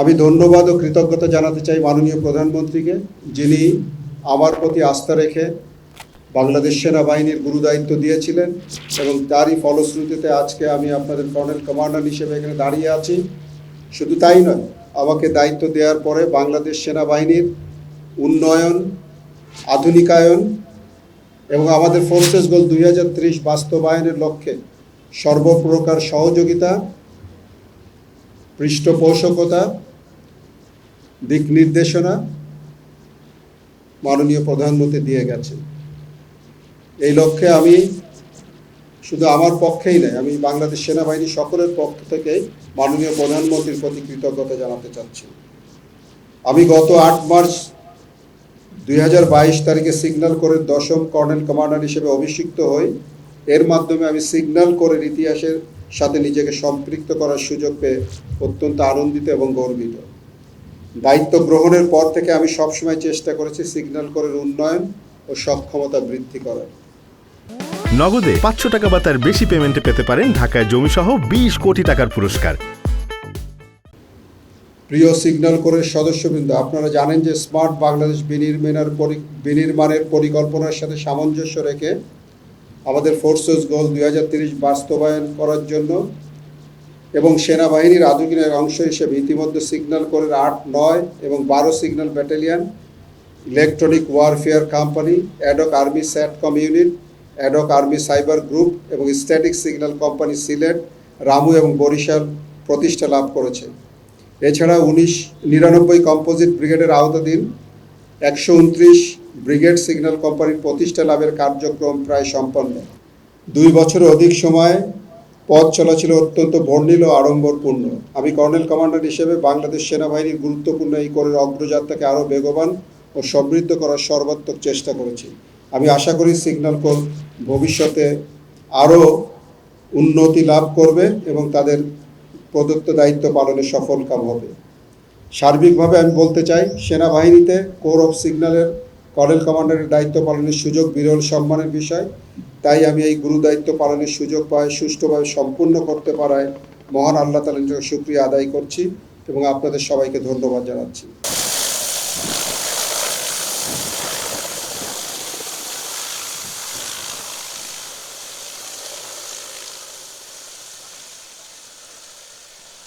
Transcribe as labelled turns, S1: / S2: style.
S1: আমি ধন্যবাদ ও কৃতজ্ঞতা জানাতে চাই মাননীয় প্রধানমন্ত্রীকে, যিনি আমার প্রতি আস্থা রেখে বাংলাদেশ সেনাবাহিনীর গুরু দায়িত্ব দিয়েছিলেন এবং তারই ফলশ্রুতিতে আজকে আমি আপনাদের কর্নেল কমান্ডার হিসেবে এখানে দাঁড়িয়ে আছি। শুধু তাই নয়, আমাকে দায়িত্ব দেওয়ার পরে বাংলাদেশ সেনাবাহিনীর উন্নয়ন, আধুনিকায়ন এবং আমাদের ফোর্সেস গোল দুই হাজার ত্রিশ বাস্তবায়নের লক্ষ্যে সর্বপ্রকার সহযোগিতা, পৃষ্ঠপোষকতা, দিক নির্দেশনা মাননীয় প্রধানমন্ত্রী দিয়ে গেছেন। এই লক্ষ্যে আমি শুধু আমার পক্ষেই নয়, আমি বাংলাদেশ সেনাবাহিনী সকলের পক্ষ থেকে মাননীয় প্রধানমন্ত্রীর প্রতি কৃতজ্ঞতা জানাতে চাচ্ছি। আমি গত আট মার্চ দুই হাজার বাইশ তারিখে সিগন্যাল করে দশম কর্নেল কমান্ডার হিসেবে অভিষিক্ত হই। এর মাধ্যমে আমি সিগন্যাল করে ইতিহাসের সাথে নিজেকে সম্পৃক্ত করার সুযোগ পেয়ে অত্যন্ত আনন্দিত এবং গর্বিত। দায়িত্ব গ্রহণের পর থেকে আমি সবসময় চেষ্টা করেছি সিগন্যাল করের উন্নয়ন ও সক্ষমতা বৃদ্ধি করার।
S2: নগদে পাঁচশো টাকা বা তার বেশি পেমেন্টে পেতে পারেন ঢাকায় জমিসহ বিশ কোটি টাকার পুরস্কার।
S1: প্রিয় সিগন্যাল কোরের সদস্যবৃন্দ, আপনারা জানেন যে স্মার্ট বাংলাদেশ বিনির্মাণের বিনির্মাণের পরিকল্পনার সাথে সামঞ্জস্য রেখে আমাদের ফোর্সেস গোল দুই বাস্তবায়ন করার জন্য এবং সেনাবাহিনীর আধুনিকের অংশ হিসেবে ইতিমধ্যে সিগন্যাল কোরের আট, নয় এবং বারো signal battalion electronic warfare company ad hoc army satcom unit ad hoc army cyber group এবং static signal company Sylhet Ramu এবং বরিশাল প্রতিষ্ঠা লাভ করেছে। এছাড়া উনিশ নিরানব্বই কম্পোজিট ব্রিগেডের আওতাধীন একশো উনত্রিশ ব্রিগেড সিগন্যাল কোম্পানির প্রতিষ্ঠা লাভের কার্যক্রম প্রায় সম্পন্ন। দুই বছরের অধিক সময় পথ চলা ছিল অত্যন্ত বর্ণিল ও আড়ম্বরপূর্ণ। আমি কর্নেল কমান্ডার হিসেবে বাংলাদেশ সেনাবাহিনীর গুরুত্বপূর্ণ এই করের অগ্রযাত্রাকে আরও বেগবান ও সমৃদ্ধ করার সর্বাত্মক চেষ্টা করেছি। আমি আশা করি সিগন্যাল কোর ভবিষ্যতে আরও উন্নতি লাভ করবে এবং তাদের প্রদত্ত দায়িত্ব পালনে সফলকাম হবে। সার্বিকভাবে আমি বলতে চাই, সেনাবাহিনীতে কোর অফ সিগন্যালের করেল কমান্ডারের দায়িত্ব পালনের সুযোগ বিরল সম্মানের বিষয়। তাই আমি এই গুরু দায়িত্ব পালনের সুযোগ পায়, সুষ্ঠুভাবে সম্পূর্ণ করতে পারায় মহান আল্লাহ তালের জন্য সুক্রিয়া আদায় করছি এবং আপনাদের সবাইকে ধন্যবাদ জানাচ্ছি।